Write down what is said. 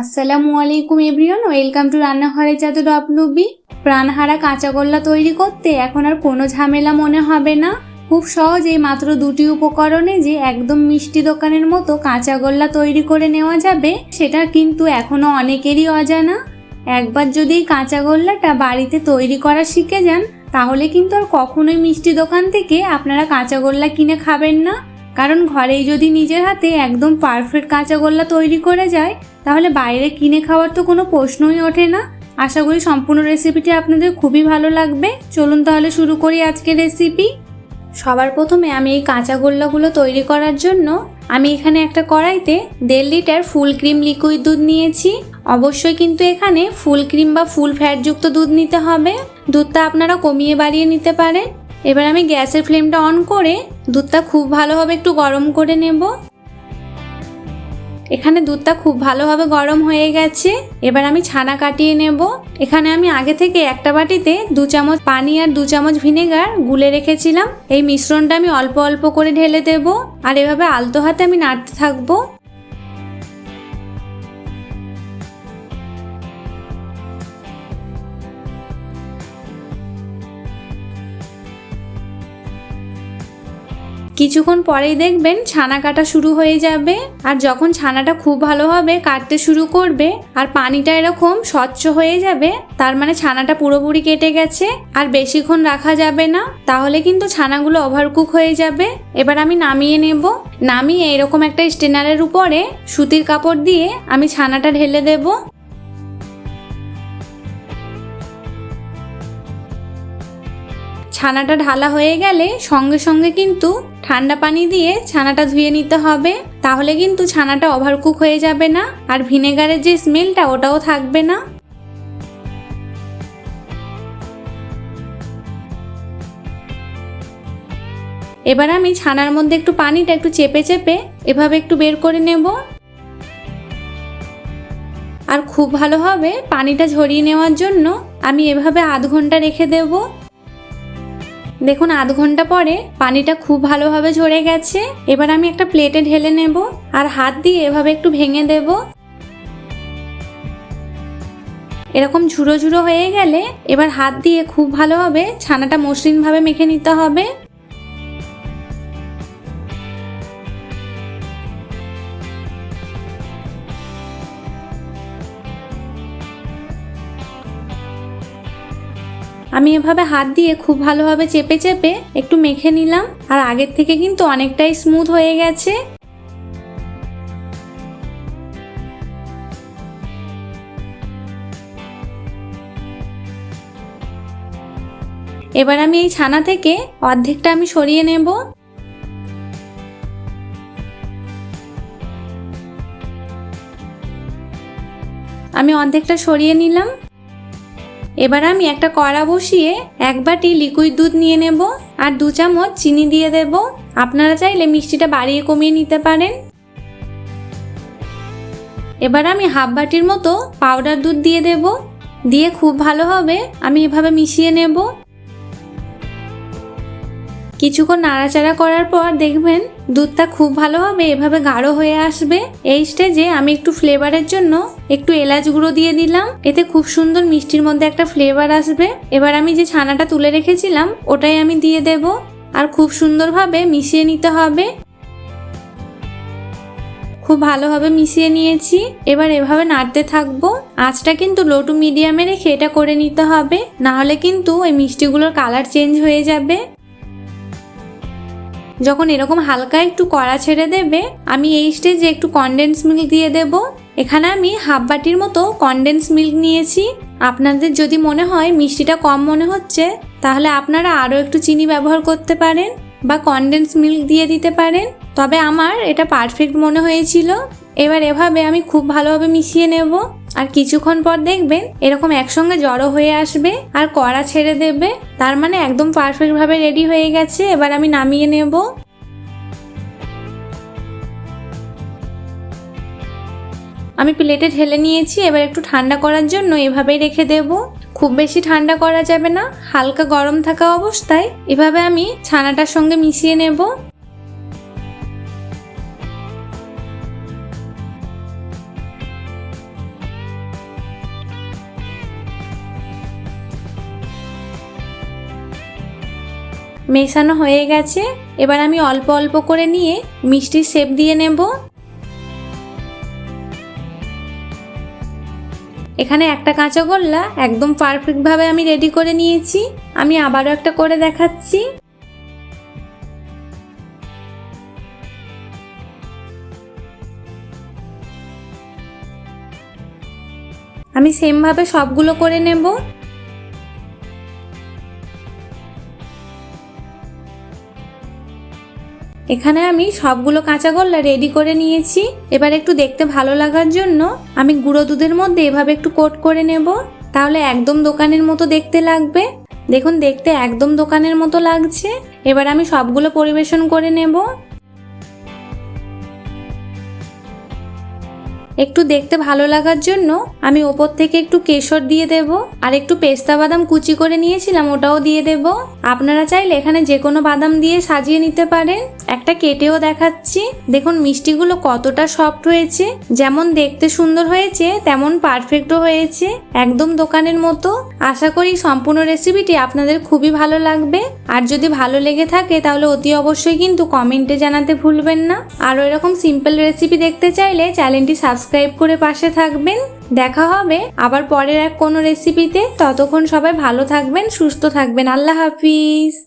আসসালামু আলাইকুম everyone, welcome to রান্নাঘরে জাদু ডবলুবি। প্রাণহারা কাঁচাগোল্লা তৈরি করতে এখন আর কোনো ঝামেলা মনে হবে না। খুব সহজেই মাত্র দুটি উপকরণে যে একদম মিষ্টি দোকানের মতো কাঁচাগোল্লা তৈরি করে নেওয়া যাবে, সেটা কিন্তু এখনও অনেকেরই অজানা। একবার যদি এই কাঁচাগোল্লাটা বাড়িতে তৈরি করা শিখে যান, তাহলে কিন্তু আর কখনোই মিষ্টি দোকান থেকে আপনারা কাঁচাগোল্লা কিনে খাবেন না। কারণ ঘরেই যদি নিজের হাতে একদম পারফেক্ট কাঁচাগোল্লা তৈরি করে যায়, তাহলে বাইরে কিনে খাওয়ার তো কোনো প্রশ্নই ওঠে না। আশা করি সম্পূর্ণ রেসিপিটি আপনাদের খুবই ভালো লাগবে। চলুন তাহলে শুরু করি আজকের রেসিপি সবার প্রথমে আমি এই কাঁচা গোল্লাগুলো তৈরি করার জন্য আমি এখানে একটা কড়াইতে দেড় লিটার ফুল ক্রিম লিকুইড দুধ নিয়েছি। অবশ্যই কিন্তু এখানে ফুল ক্রিম বা ফুল ফ্যাটযুক্ত দুধ নিতে হবে। দুধটা আপনারা কমিয়ে বাড়িয়ে নিতে পারেন। এবার আমি গ্যাসের ফ্লেমটা অন করে দুধটা খুব ভালোভাবে একটু গরম করে নেব। এখানে দুধটা খুব ভালোভাবে গরম হয়ে গেছে। এবার আমি ছানা কাটিয়ে নেব। এখানে আমি আগে থেকে একটা বাটিতে দু চামচ পানি আর দু চামচ ভিনেগার গুলে রেখেছিলাম। এই মিশ্রণটা আমি অল্প অল্প করে ঢেলে দেব। আর এভাবে আলতো হাতে আমি নাড়তে থাকব। কিছুক্ষণ পরেই দেখবেন ছানা কাটা শুরু হয়ে যাবে। আর যখন ছানাটা খুব ভালোভাবে কাটতে শুরু করবে, আর পানিটা এরকম স্বচ্ছ হয়ে যাবে, তার মানে ছানাটা পুরোপুরি কেটে গেছে, আর বেশিক্ষণ রাখা যাবে না, তাহলে কিন্তু ছানাগুলো ওভারকুক হয়ে যাবে। এবার আমি নামিয়ে নেব। নামিয়ে এরকম একটা স্টেনারের উপরে সুতির কাপড় দিয়ে আমি ছানাটা ঢেলে দেবো। ছানাটা ঢালা হয়ে গেলে সঙ্গে সঙ্গে কিন্তু ঠান্ডা পানি দিয়ে ছানাটা ধুয়ে নিতে হবে। তাহলে কিন্তু ছানাটা ওভারকুক হয়ে যাবে না আর ভিনেগারের যে স্মেলটা ওটাও থাকবে না। এবার আমি ছানার মধ্যে একটু পানিটা একটু চেপে চেপে এভাবে একটু বের করে নেব। আর খুব ভালোভাবে পানিটা ঝরিয়ে নেওয়ার জন্য আমি এভাবে আধ ঘণ্টা রেখে দেবো। দেখুন, আধ ঘণ্টা পরে পানিটা খুব ভালোভাবে ঝরে গেছে। এবার আমি একটা প্লেটে ঢেলে নেব আর হাত দিয়ে এভাবে একটু ভেঙে দেব। এরকম ঝুড়ো ঝুড়ো হয়ে গেলে এবার হাত দিয়ে খুব ভালোভাবে ছানাটা মসৃণভাবে মেখে নিতে হবে। আমি এভাবে হাত দিয়ে খুব ভালোভাবে চেপে চেপে একটু মেখে নিলাম, আর আগের থেকে কিন্তু অনেকটাই স্মুথ হয়ে গেছে। এবার আমি এই ছানা থেকে অর্ধেকটা আমি সরিয়ে নেব। আমি অর্ধেকটা সরিয়ে নিলাম। এবার আমি একটা কড়া বসিয়ে এক বাটি লিকুইড দুধ নিয়ে নেব আর দু চামচ চিনি দিয়ে দেব। আপনারা চাইলে মিষ্টিটা বাড়িয়ে কমিয়ে নিতে পারেন। এবার আমি হাফ বাটির মতো পাউডার দুধ দিয়ে দেব। দিয়ে খুব ভালোভাবে আমি এভাবে মিশিয়ে নেব। কিছুক্ষণ নাড়াচাড়া করার পর দেখবেন দুধটা খুব ভালোভাবে এভাবে গাঢ় হয়ে আসবে। এই স্টেজে আমি একটু ফ্লেভারের জন্য একটু এলাচ গুঁড়ো দিয়ে দিলাম। এতে খুব সুন্দর মিষ্টির মধ্যে একটা ফ্লেভার আসবে। এবার আমি যে ছানাটা তুলে রেখেছিলাম, ওটাই আমি দিয়ে দেব। আর খুব সুন্দরভাবে মিশিয়ে নিতে হবে। খুব ভালোভাবে মিশিয়ে নিয়েছি। এবার এভাবে নাড়তে থাকব। আঁচটা কিন্তু লো টু মিডিয়ামে রেখে এটা করে নিতে হবে। না হলে কিন্তু ওই মিষ্টিগুলোর কালার চেঞ্জ হয়ে যাবে। যখন এরকম হালকা একটু কড়া ছেড়ে দেবে, আমি এই স্টেজে একটু কনডেন্স মিল্ক দিয়ে দেব। এখানে আমি হাফ বাটির মতো কনডেন্স মিল্ক নিয়েছি। আপনাদের যদি মনে হয় মিষ্টিটা কম মনে হচ্ছে, তাহলে আপনারা আরও একটু চিনি ব্যবহার করতে পারেন বা কনডেন্স মিল্ক দিয়ে দিতে পারেন। তবে আমার এটা পারফেক্ট মনে হয়েছিল। এবার এভাবে আমি খুব ভালোভাবে মিশিয়ে নেব। আর কিছুক্ষণ পর দেখবেন এরকম একসঙ্গে জড়ো হয়ে আসবে আর কড়া ছেড়ে দেবে। তার মানে একদম পারফেক্টভাবে রেডি হয়ে গেছে। এবার আমি নামিয়ে নেব। আমি প্লেটে ঢেলে নিয়েছি। এবার একটু ঠান্ডা করার জন্য এভাবেই রেখে দেব। খুব বেশি ঠান্ডা করা যাবে না। হালকা গরম থাকা অবস্থায় এভাবে আমি ছানাটার সঙ্গে মিশিয়ে নেব। মেশানো হয়ে গেছে। এবার আমি অল্প অল্প করে নিয়ে মিষ্টির শেপ দিয়ে নেব। এখানে একটা কাঁচাগোল্লা একদম পারফেক্টভাবে আমি রেডি করে নিয়েছি। আমি আবারও একটা করে দেখাচ্ছি। আমি সেমভাবে সবগুলো করে নেব। এখানে আমি সবগুলো কাঁচা গোল্লা রেডি করে নিয়েছি। এবার একটু দেখতে ভালো লাগার জন্য আমি গুঁড়ো দুধের মধ্যে এভাবে একটু কোট করে নেব। তাহলে একদম দোকানের মতো দেখতে লাগবে। দেখুন, দেখতে একদম দোকানের মতো লাগছে। এবার আমি সবগুলো পরিবেশন করে নেব। একটু দেখতে ভালো লাগার জন্য আমি ওপর থেকে একটু কেশর দিয়ে দেব। আর একটু পেস্তা বাদাম কুচি করে নিয়েছিলাম, ওটাও দিয়ে দেব। আপনারা চাইলে এখানে যে কোনো বাদাম দিয়ে সাজিয়ে নিতে পারেন। একটা কেটেও দেখাচ্ছি। দেখুন, মিষ্টিগুলো কতটা সফট হয়েছে। যেমন দেখতে সুন্দর হয়েছে, তেমন পারফেক্টও হয়েছে। একদম দোকানের মতো। আশা করি সম্পূর্ণ রেসিপিটি আপনাদের খুবই ভালো লাগবে। আর যদি ভালো লেগে থাকে, তাহলে অতি অবশ্যই কিন্তু কমেন্টে জানাতে ভুলবেন না। আরও এরকম সিম্পল রেসিপি দেখতে চাইলে চ্যানেলটি সাবস্ক্রাইব করে পাশে থাকবেন। দেখা হবে। আবার পরের এক কোনো রেসিপিতে ততক্ষণ সবাই ভালো থাকবেন, সুস্থ থাকবেন। আল্লাহ হাফিজ।